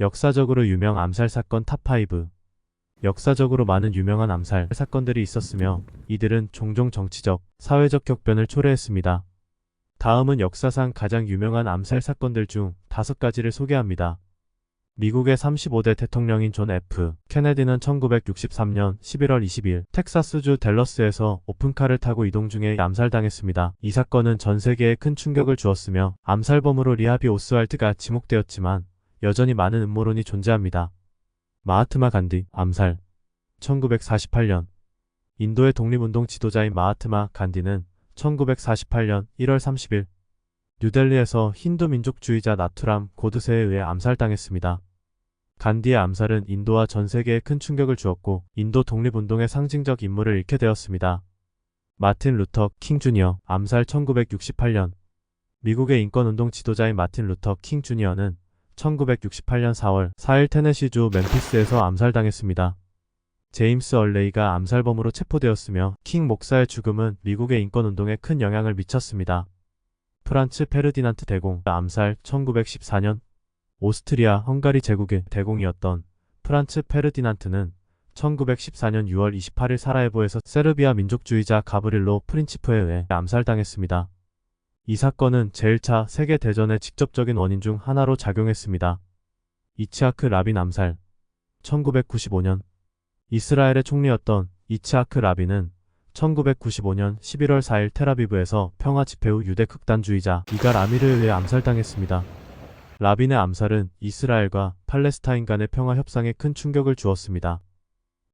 역사적으로 유명 암살 사건 탑5 역사적으로 많은 유명한 암살 사건들이 있었으며 이들은 종종 정치적, 사회적 격변을 초래했습니다. 다음은 역사상 가장 유명한 암살 사건들 중 다섯 가지를 소개합니다. 미국의 35대 대통령인 존 F. 케네디는 1963년 11월 20일 텍사스주 댈러스에서 오픈카를 타고 이동 중에 암살당했습니다. 이 사건은 전 세계에 큰 충격을 주었으며 암살범으로 리하비 오스왈트가 지목되었지만 여전히 많은 음모론이 존재합니다. 마하트마 간디 암살 1948년 인도의 독립운동 지도자인 마하트마 간디는 1948년 1월 30일 뉴델리에서 힌두 민족주의자 나투람 고드세에 의해 암살당했습니다. 간디의 암살은 인도와 전 세계에 큰 충격을 주었고 인도 독립운동의 상징적 인물을 잃게 되었습니다. 마틴 루터 킹 주니어 암살 1968년 미국의 인권운동 지도자인 마틴 루터 킹 주니어는 1968년 4월 4일 테네시주 멤피스에서 암살당했습니다. 제임스 얼레이가 암살범으로 체포되었으며 킹 목사의 죽음은 미국의 인권운동에 큰 영향을 미쳤습니다. 프란츠 페르디난트 대공 암살 1914년 오스트리아 헝가리 제국의 대공이었던 프란츠 페르디난트는 1914년 6월 28일 사라예보에서 세르비아 민족주의자 가브릴로 프린치프에 의해 암살당했습니다. 이 사건은 제1차 세계대전의 직접적인 원인 중 하나로 작용했습니다. 이츠하크 라빈 암살 1995년 이스라엘의 총리였던 이츠하크 라빈은 1995년 11월 4일 테라비브에서 평화 집회 후 유대 극단주의자 이갈 아미르에 의해 암살당했습니다. 라빈의 암살은 이스라엘과 팔레스타인 간의 평화 협상에 큰 충격을 주었습니다.